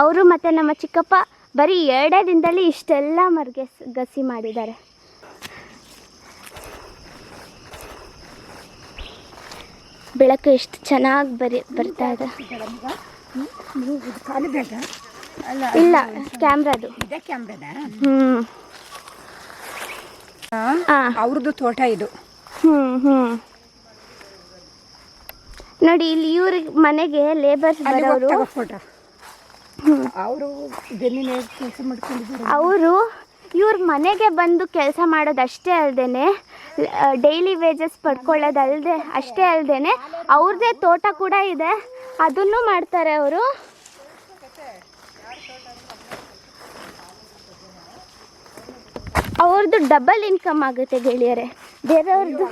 ಅವರು ಮತ್ತು ನಮ್ಮ ಚಿಕ್ಕಪ್ಪ ಬರೀ ಎರಡೇ ದಿನದಲ್ಲಿ ಇಷ್ಟೆಲ್ಲ ಮರ್ಗೆಸ್ ಗಸಿ ಮಾಡಿದ್ದಾರೆ. ಬೆಳಕು ಎಷ್ಟು ಚೆನ್ನಾಗಿ ಬರಿ ಬರ್ತಾ ಇದೆ. ಇಲ್ಲ ಕ್ಯಾಮ್ರಾದು ಹ್ಞೂ ಅವ್ರದ್ದು ತೋಟ ಇದು. ಹ್ಞೂ ಹ್ಞೂ ನೋಡಿ ಇಲ್ಲಿ ಇವ್ರಿಗೆ ಮನೆಗೆ ಲೇಬರ್ಸ್ ಬರೋರು. ಅವರು ಕೆಲಸ ಮಾಡ್ಕೊಂಡಿದ್ದಾರೆ. ಅವರು ಇವ್ರ ಮನೆಗೆ ಬಂದು ಕೆಲಸ ಮಾಡೋದಷ್ಟೇ ಅಲ್ಲದೆ ಡೈಲಿ ವೇಜಸ್ ಪಡ್ಕೊಳ್ಳೋದಲ್ಲದೆ ಅಷ್ಟೇ ಅಲ್ಲದೆ ಅವ್ರದ್ದೇ ತೋಟ ಕೂಡ ಇದೆ. ಅದನ್ನು ಮಾಡ್ತಾರೆ ಅವರು. ಅವ್ರದ್ದು ಡಬಲ್ ಇನ್ಕಮ್ ಆಗುತ್ತೆ ಗೆಳೆಯರೆ. ಬೇರೆಯವ್ರದ್ದು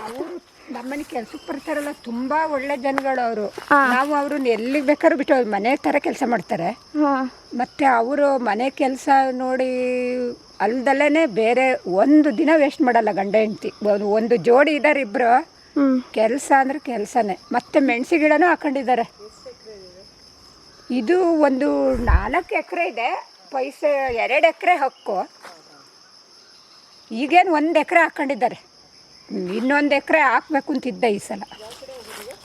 ನಮ್ಮನೆ ಕೆಲ್ಸಕ್ಕೆ ಬರ್ತಾರಲ್ಲ ತುಂಬಾ ಒಳ್ಳೆ ಜನಗಳು ಅವರು. ನಾವು ಅವ್ರನ್ನ ಎಲ್ಲಿಗೆ ಬೇಕಾದ್ರೂ ಬಿಟ್ಟು ಅವ್ರು ಮನೆ ತರ ಕೆಲಸ ಮಾಡ್ತಾರೆ. ಮತ್ತೆ ಅವರು ಮನೆ ಕೆಲಸ ನೋಡಿ ಅಲ್ದಲ್ಲೇ ಬೇರೆ ಒಂದು ದಿನ ವೇಸ್ಟ್ ಮಾಡಲ್ಲ ಗಂಡ ಹೆಂಡತಿ. ಒಂದು ಜೋಡಿ ಇದ್ದಾರೆ ಇಬ್ರು. ಕೆಲಸ ಅಂದ್ರೆ ಕೆಲಸನೇ. ಮತ್ತೆ ಮೆಣಸಿ ಗಿಡನೂ ಹಾಕೊಂಡಿದ್ದಾರೆ. ಇದು ಒಂದು ನಾಲ್ಕು ಎಕರೆ ಇದೆ. ಪೈಸೆ ಎರಡು ಎಕರೆ ಹಕ್ಕು. ಈಗೇನು ಒಂದು ಎಕರೆ ಹಾಕೊಂಡಿದ್ದಾರೆ. ಇನ್ನೊಂದು ಎಕರೆ ಹಾಕ್ಬೇಕು ಅಂತಿದ್ದೆ ಈ ಸಲ.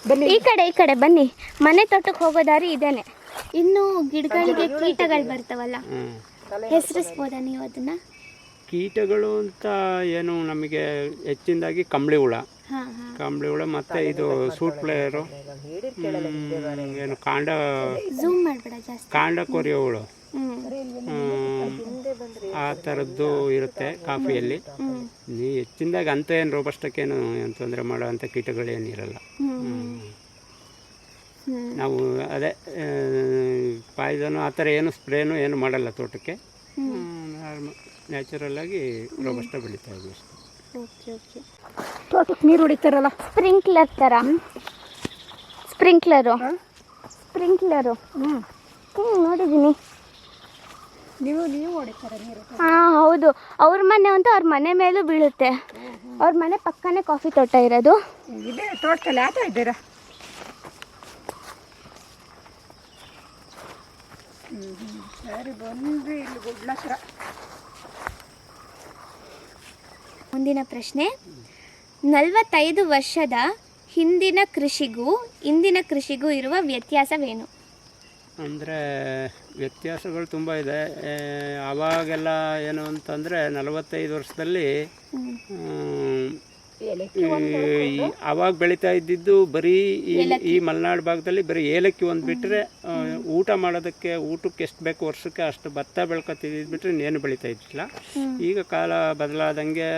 ಬನ್ನಿ. ಈ ಕಡೆ ಈ ಕಡೆ ಬನ್ನಿ. ಮನೆ ತೋಟಕ್ಕೆ ಹೋಗೋ ದಾರಿ ಇದೇನೆ. ಇನ್ನು ಗಿಡಗಳಿಗೆ ಕೀಟಗಳು ಬರ್ತಾವಲ್ಲ. ಹೆಸರಿಸ್ಬೋದಾ ನೀವು ಅದನ್ನ? ಕೀಟಗಳು ಅಂತ ಏನು ನಮಗೆ ಹೆಚ್ಚಿನದಾಗಿ ಕಂಬಳಿ ಹುಳ. ಹಾಂ ಹಾಂ. ಕಂಬಳಿ ಹುಳ ಮತ್ತೆ ಇದು ಸೂಟ್ ಪ್ಲೇಯರು. ಏನು ಕಾಂಡ ಝೂಮ್ ಮಾಡಬೇಡ ಜಾಸ್ತಿ. ಕಾಂಡ ಕೊರಿಯೋ ಹುಳು. ಆ ಥರದ್ದು ಇರುತ್ತೆ ಕಾಫಿಯಲ್ಲಿ. ನೀ ಹೆಚ್ಚಿನದಾಗಿ ಅಂತ ಏನು ರೋಬಸ್ಟಕ್ಕೇನು ಏನು ತೊಂದರೆ ಮಾಡೋ ಅಂಥ ಕೀಟಗಳೇನಿರಲ್ಲ ನಾವು ಅದೇ ಪಾಯ್ದನು ಆ ಥರ ಏನು ಸ್ಪ್ರೇನು ಏನು ಮಾಡಲ್ಲ ತೋಟಕ್ಕೆ. ನ್ಯಾಚುರಲ್ ಆಗಿ ರೋಬಸ್ಟ ಬೆಳೀತಾ ಇದ್ವಿ ಅಷ್ಟೇ. Okay okay. ತೋಟಕ್ಕೆ ನೀರು ಹೊಡಿತಾರಲ್ಲ? ಸ್ಪ್ರಿಂಕ್ಲರ್ ಥರ. ಸ್ಪ್ರಿಂಕ್ಲರು. ಸ್ಪ್ರಿಂಕ್ಲರು. ಹ್ಞೂ ಹ್ಞೂ ನೋಡಿದ್ದೀನಿ. ನೀವು ನೀವು ಹೊಡಿತಾರೆ ನೀರು. ಹಾಂ ಹೌದು. ಅವ್ರ ಮನೆ ಅಂತೂ ಅವ್ರ ಮನೆ ಮೇಲೂ ಬೀಳುತ್ತೆ. ಅವ್ರ ಮನೆ ಪಕ್ಕನೇ ಕಾಫಿ ತೋಟ ಇರೋದು. ಇದೆ ತೋಟದಲ್ಲಿ ಇದ್ದೀರಾ? ಸರಿ ಬಂದ್ರಿ ಇಲ್ಲಿ ಗುಡ್ಲ ಹತ್ರ. ಮುಂದಿನ ಪ್ರಶ್ನೆ. ನಲವತ್ತೈದು ವರ್ಷದ ಹಿಂದಿನ ಕೃಷಿಗೂ ಇಂದಿನ ಕೃಷಿಗೂ ಇರುವ ವ್ಯತ್ಯಾಸವೇನು? ಅಂದರೆ ವ್ಯತ್ಯಾಸಗಳು ತುಂಬ ಇದೆ. ಆವಾಗೆಲ್ಲ ಅವಾಗೆಲ್ಲ ಏನು ಅಂತಂದರೆ ನಲವತ್ತೈದು ವರ್ಷದಲ್ಲಿ ಆವಾಗ ಬೆಳೀತಾ ಇದ್ದಿದ್ದು ಬರೀ ಈ ಈ ಮಲೆನಾಡು ಭಾಗದಲ್ಲಿ ಬರೀ ಏಲಕ್ಕಿ ಒಂದು ಬಿಟ್ಟರೆ ಊಟ ಮಾಡೋದಕ್ಕೆ ಊಟಕ್ಕೆ ಎಷ್ಟು ಬೇಕು ವರ್ಷಕ್ಕೆ ಅಷ್ಟು ಭತ್ತ ಬೆಳ್ಕೊತಿದ್ದು ಬಿಟ್ಟರೆ ಇನ್ನೇನು ಬೆಳೀತಾ ಇದ್ದಿಲ್ಲ. ಈಗ ಕಾಲ ಬದಲಾದಂಗೆ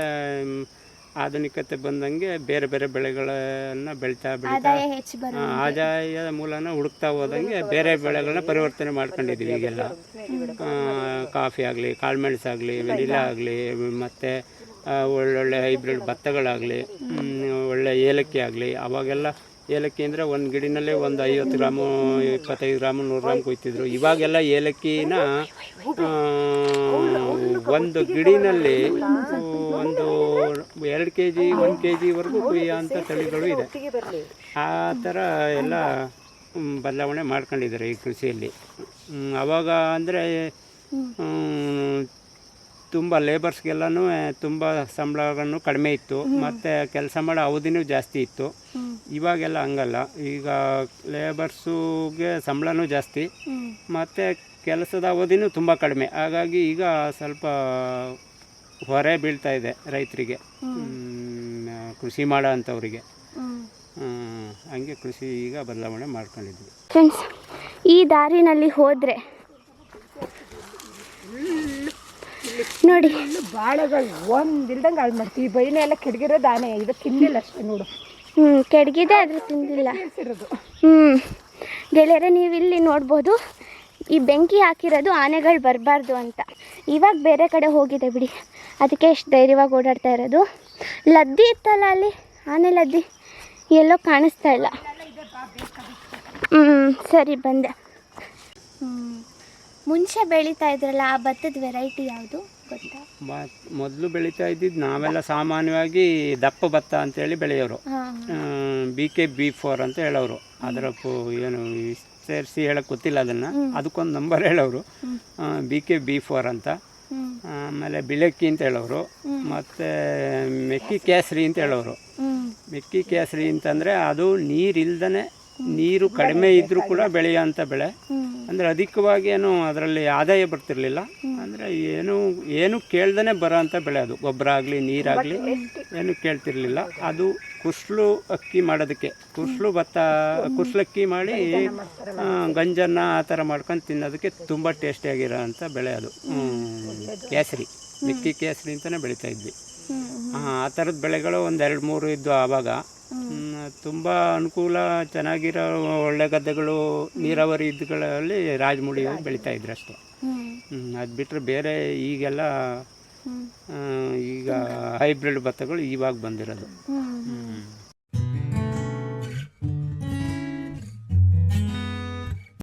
ಆಧುನಿಕತೆ ಬಂದಂಗೆ ಬೇರೆ ಬೇರೆ ಬೆಳೆಗಳನ್ನು ಬೆಳಿತಾ ಬೆಳಿತಾ ಆದಾಯ ಮೂಲನ ಹುಡುಕ್ತಾ ಹೋದಂಗೆ ಬೇರೆ ಬೆಳೆಗಳನ್ನ ಪರಿವರ್ತನೆ ಮಾಡ್ಕೊಂಡಿದ್ವಿ ಈಗೆಲ್ಲ. ಕಾಫಿ ಆಗಲಿ ಕಾಳುಮೆಣಸಾಗಲಿ ವೆನಿಲಾ ಆಗಲಿ ಮತ್ತು ಒಳ್ಳೊಳ್ಳೆ ಹೈಬ್ರಿಡ್ ಭತ್ತಗಳಾಗಲಿ ಒಳ್ಳೆ ಏಲಕ್ಕಿ ಆಗಲಿ ಅವಾಗೆಲ್ಲ ಏಲಕ್ಕಿ ಅಂದರೆ ಒಂದು ಗಿಡಿನಲ್ಲೇ ಒಂದು ಐವತ್ತು ಗ್ರಾಮು ಇಪ್ಪತ್ತೈದು ಗ್ರಾಮು ನೂರು ಗ್ರಾಮ್ ಕೊಯ್ತಿದ್ರು. ಇವಾಗೆಲ್ಲ ಏಲಕ್ಕಿನ ಒಂದು ಗಿಡಿನಲ್ಲಿ ಒಂದು ಎರಡು ಕೆ ಜಿ ಒಂದು ಕೆ ಜಿವರೆಗೂ ಕುಯ್ಯೋಂಥ ತಳಿಗಳು ಇದೆ. ಆ ಥರ ಎಲ್ಲ ಬದಲಾವಣೆ ಮಾಡ್ಕೊಂಡಿದ್ದಾರೆ ಈ ಕೃಷಿಯಲ್ಲಿ. ಆವಾಗ ಅವಾಗ ಅಂದರೆ ತುಂಬ ಲೇಬರ್ಸ್ಗೆಲ್ಲನೂ ತುಂಬ ಸಂಬಳಗಳನ್ನು ಕಡಿಮೆ ಇತ್ತು. ಮತ್ತು ಕೆಲಸ ಮಾಡೋ ಅವಧಿನೂ ಜಾಸ್ತಿ ಇತ್ತು. ಇವಾಗೆಲ್ಲ ಹಂಗಲ್ಲ. ಈಗ ಲೇಬರ್ಸುಗೆ ಸಂಬಳನೂ ಜಾಸ್ತಿ. ಮತ್ತು ಕೆಲಸದ ಅವಧಿನೂ ತುಂಬ ಕಡಿಮೆ. ಹಾಗಾಗಿ ಈಗ ಸ್ವಲ್ಪ ಹೊರೆ ಬೀಳ್ತಾ ಇದೆ ರೈತರಿಗೆ. ಕೃಷಿ ಮಾಡೋ ಅಂಥವ್ರಿಗೆ ಹಂಗೆ ಕೃಷಿ ಈಗ ಬದಲಾವಣೆ ಮಾಡ್ಕೊಂಡಿದ್ವಿ ಫ್ರೆಂಡ್ಸ್ ಈ ದಾರಿನಲ್ಲಿ ಹೋದರೆ ನೋಡಿ. ಬಾಳೆಗಳು ಒಂದು ಇಲ್ದಂಗೆ ಹಾಳು ಮಾಡ್ತೀವಿ. ಈ ಬೈನೆ ಎಲ್ಲ ಕೆಡಗಿರೋ ದಾನೆ. ಇದು ತಿಂದಿಲ್ಲ ಅಷ್ಟೇ ನೋಡು. ಹ್ಞೂ ಕೆಡಗಿದೆ ಆದರೂ ತಿಂದಿಲ್ಲ ಹ್ಞೂ ಗೆಳೆಯರೆ ನೀವು ಇಲ್ಲಿ ನೋಡ್ಬೋದು. ಈ ಬೆಂಕಿ ಹಾಕಿರೋದು ಆನೆಗಳು ಬರಬಾರ್ದು ಅಂತ. ಇವಾಗ ಬೇರೆ ಕಡೆ ಹೋಗಿದೆ ಬಿಡಿ. ಅದಕ್ಕೆ ಎಷ್ಟು ಧೈರ್ಯವಾಗಿ ಓಡಾಡ್ತಾ ಇರೋದು? ಲದ್ದಿ ಇತ್ತಲ್ಲ ಅಲ್ಲಿ? ಆನೆ ಲದ್ದಿ ಎಲ್ಲೋ ಕಾಣಿಸ್ತಾ ಇಲ್ಲ. ಹ್ಞೂ ಸರಿ ಬಂದೆ. ಹ್ಞೂ ಮುಂಚೆ ಬೆಳೀತಾ ಇದ್ರಲ್ಲ ಆ ಭತ್ತದ ವೆರೈಟಿ ಯಾವುದು ಗೊತ್ತಾ? ಮೊದಲು ಬೆಳೀತಾ ಇದ್ದಿದ್ದು ನಾವೆಲ್ಲ ಸಾಮಾನ್ಯವಾಗಿ ದಪ್ಪ ಭತ್ತ ಅಂತೇಳಿ ಬೆಳೆಯೋರು. ಬಿ ಕೆ ಬಿ ಫೋರ್ ಅಂತ ಹೇಳೋರು. ಅದರ ಪು ಏನು ಸೇರಿಸಿ ಹೇಳಕ್ಕೆ ಗೊತ್ತಿಲ್ಲ ಅದನ್ನು. ಅದಕ್ಕೊಂದು ನಂಬರ್ ಹೇಳೋರು. ಬಿ ಕೆ ಬಿ ಫೋರ್ ಅಂತ. ಆಮೇಲೆ ಬಿಳಕ್ಕಿ ಅಂತ ಹೇಳೋರು. ಮತ್ತು ಮೆಕ್ಕಿ ಕೇಸರಿ ಅಂತ ಹೇಳೋರು. ಮೆಕ್ಕಿ ಕೇಸರಿ ಅಂತಂದರೆ ಅದು ನೀರಿಲ್ದೇ ನೀರು ಕಡಿಮೆ ಇದ್ದರೂ ಕೂಡ ಬೆಳೆಯೋಂಥ ಬೆಳೆ. ಅಂದರೆ ಅಧಿಕವಾಗಿ ಏನು ಅದರಲ್ಲಿ ಆದಾಯ ಬರ್ತಿರಲಿಲ್ಲ. ಅಂದರೆ ಏನು ಏನು ಕೇಳ್ದೇ ಬರೋ ಅಂಥ ಬೆಳೆ ಅದು. ಗೊಬ್ಬರ ಆಗಲಿ ನೀರಾಗಲಿ ಏನು ಕೇಳ್ತಿರಲಿಲ್ಲ. ಅದು ಕುಸ್ಲು ಅಕ್ಕಿ ಮಾಡೋದಕ್ಕೆ. ಕುಸ್ಲು ಭತ್ತ ಕುಸ್ಲಕ್ಕಿ ಮಾಡಿ ಗಂಜನ್ನ ಆ ಥರ ಮಾಡ್ಕೊಂಡು ತಿನ್ನೋದಕ್ಕೆ ತುಂಬ ಟೇಸ್ಟಿಯಾಗಿರೋ ಅಂಥ ಬೆಳೆ ಅದು. ಕೇಸರಿ. ಮಿಕ್ಕಿ ಕೇಸರಿ ಅಂತಲೇ ಬೆಳೀತಾ ಇದ್ವಿ. ಆ ಥರದ ಬೆಳೆಗಳು ಒಂದು ಎರಡು ಮೂರು ಇದ್ದು ಆವಾಗ ತುಂಬ ಅನುಕೂಲ ಚೆನ್ನಾಗಿರೋ ಒಳ್ಳೆ ಗದ್ದೆಗಳು ನೀರಾವರಿ ಇದ್ಗಳಲ್ಲಿ ರಾಜಮುಡಿ ಬೆಳೀತಾ ಇದ್ರು ಅಷ್ಟೇ. ಅದು ಬಿಟ್ಟರೆ ಬೇರೆ ಈಗೆಲ್ಲ ಈಗ ಹೈಬ್ರಿಡ್ ಭತ್ತಗಳು ಇವಾಗ ಬಂದಿರೋದು.